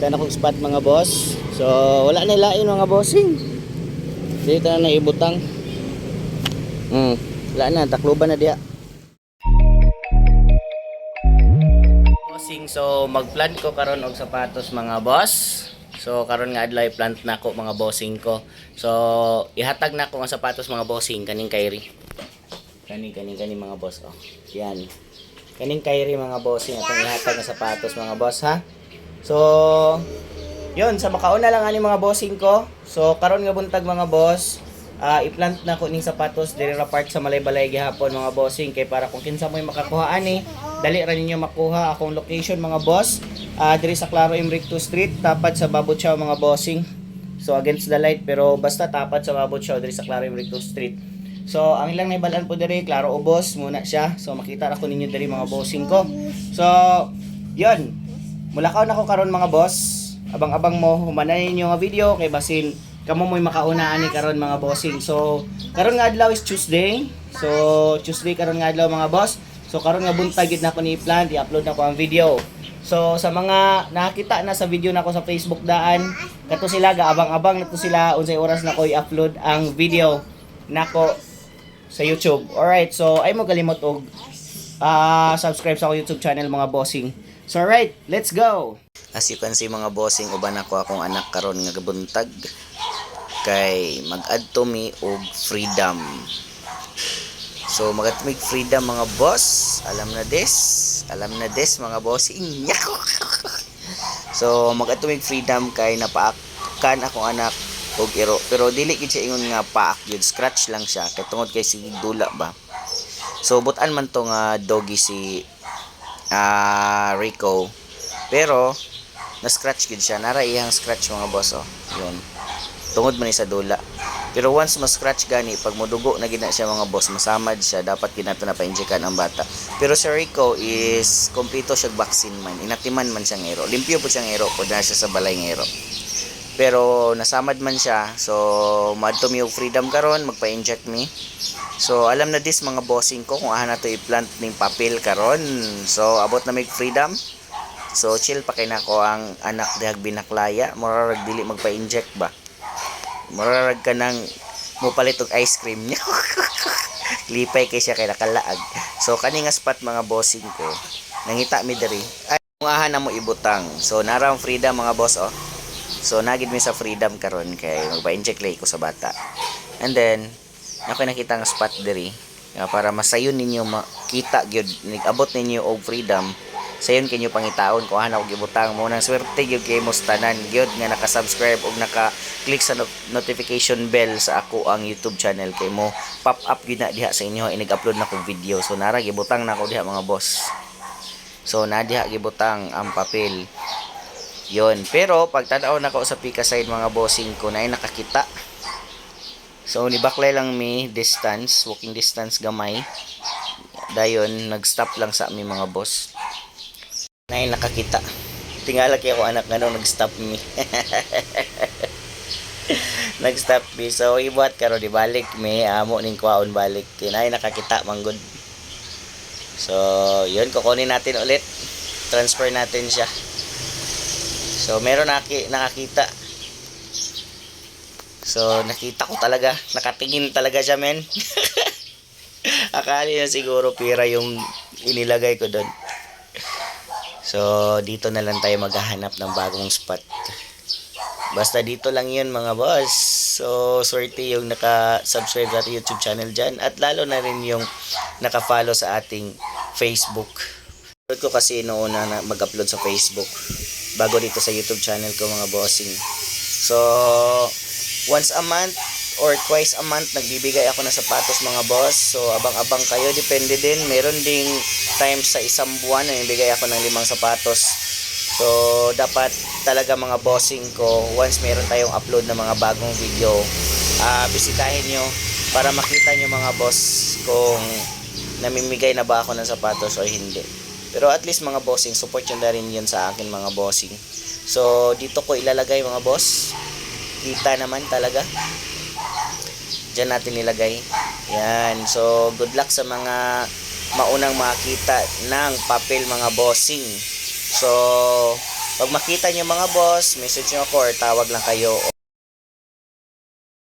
Tan akong spot mga boss. So wala na lain mga bossing. Dito na naibutang. Hmm, wala na takluban na diha. Bossing, so mag-plant ko karon og sapatos mga boss. So karon nga adlaw plant na ko mga bossing ko. So ihatag na ko ang sapatos mga bossing kaning Kyrie. Kaning kaning kaning mga boss oh. Yan. Kaning Kyrie mga bossing atong ihatag na sapatos mga boss ha. So yun sa makauna lang ani mga bossing ko. So karon nga buntag mga boss, ah i-plant na ko ning sapatos diri ra park sa Malaybalay gihapon mga bossing kay para kung kinsa mo'y makakuha ani, dali ra ninyo makuha akong location mga boss. Ah diri sa Claro Imricto Street, tapat sa Babutsaw mga bossing. So against the light pero basta tapat sa Babutsaw diri sa Claro Imricto Street. So ang ilang naibalaan po diri, Claro Ubos muna siya. So makita ra ko ninyo diri mga bossing ko. So yun, Mulakaw na ko karon mga boss. Abang-abang mo humanay ninyo nga video kay basin kamo mo'y makauna ani karon mga bossing. So karon nga adlaw is Tuesday. So Tuesday karon nga adlaw mga boss. So karon nga buntag gid na ko ni plan i-upload na ko ang video. So sa mga nakita na sa video na ko sa Facebook daan, kato sila gaabang-abang na to sila unsay oras na ko i-upload ang video nako sa YouTube. Alright, so ay mo kalimot og ah subscribe sa akong YouTube channel mga bossing. So alright, let's go. As you can see mga bossing, uban ako akong anak karon nga gabuntag kay mag-add to me og freedom. So mag mig freedom mga boss. Alam na des. Alam na des mga bossing. so mag-add to mig freedom kay napaakan akong anak og iro. Pero dili gid siya ingon nga paak yun. Scratch lang siya kay tungod kay sige dula ba. So butan man to nga doggy si ah Rico. Pero na-scratch gid siya. Nara iyang scratch mga boss oh. Yun. Tungod man sa dula. Pero once ma-scratch gani, pag mudugo na gina siya mga boss, masamad siya, dapat ginato na pa-injekan ang bata. Pero si Rico is kompleto siya vaccine man. Inatiman man siyang ero. Limpyo po siyang ero po na siya sa balay ng ero. Pero nasamad man siya, so madto mi og freedom karon, magpa-inject mi. So alam na dis mga bossing ko kung aha na to i-plant ning papel karon. So abot na mig freedom. So chill pa kay nako ang anak dihag binaklaya, murarag dili magpa-inject ba. Murarag ka nang mupalit og ice cream niya. Lipay kay siya kay nakalaag. So kani nga spot mga bossing ko, nangita mi diri. Ay kung aha na mo ibutang. So narang freedom mga boss oh. So nagid mi sa freedom karon kay magpa-inject lay ko sa bata. And then ako nakita nga spot diri nga para masayon ninyo makita gyud nigabot ninyo og freedom sayon kinyo pangitaon kung ana og gibutang mo nang swerte gyud kay mo tanan gyud nga naka-subscribe og naka-click sa no- notification bell sa ako ang YouTube channel kay mo pop up gyud na diha sa inyo inig-upload na kog video. So nara gibutang na ko diha mga boss. So na diha gibutang ang papel yon pero pag tanaw na ko sa pika side mga bossing ko na nakakita So ni baklay lang mi distance, walking distance gamay. Dayon nag-stop lang sa mi mga boss. Nay nakakita. Tingala kay ako anak ngano nag-stop mi. nag-stop mi. So ibuhat karo di balik mi amo ning kwaon balik. Tinay nakakita manggod. So yun kukunin natin ulit. Transfer natin siya. So meron naki, nakakita. So, nakita ko talaga. Nakatingin talaga siya, men. Akala niya siguro pira yung inilagay ko doon. So, dito na lang tayo maghahanap ng bagong spot. Basta dito lang yun, mga boss. So, swerte yung naka-subscribe sa ating YouTube channel dyan. At lalo na rin yung naka-follow sa ating Facebook. Ko kasi noon na mag-upload sa Facebook. Bago dito sa YouTube channel ko, mga bossing. So, once a month or twice a month nagbibigay ako ng sapatos mga boss. So abang-abang kayo depende din. Meron ding times sa isang buwan na ibigay ako ng limang sapatos. So dapat talaga mga bossing ko once meron tayong upload ng mga bagong video ah bisitahin nyo para makita nyo mga boss kung namimigay na ba ako ng sapatos o hindi pero at least mga bossing support nyo na rin yun sa akin mga bossing. So dito ko ilalagay mga boss. Kita naman talaga. Diyan natin nilagay. Yan. So good luck sa mga maunang makita ng papel mga bossing. So Pag makita niyo mga boss, message niyo ako or tawag lang kayo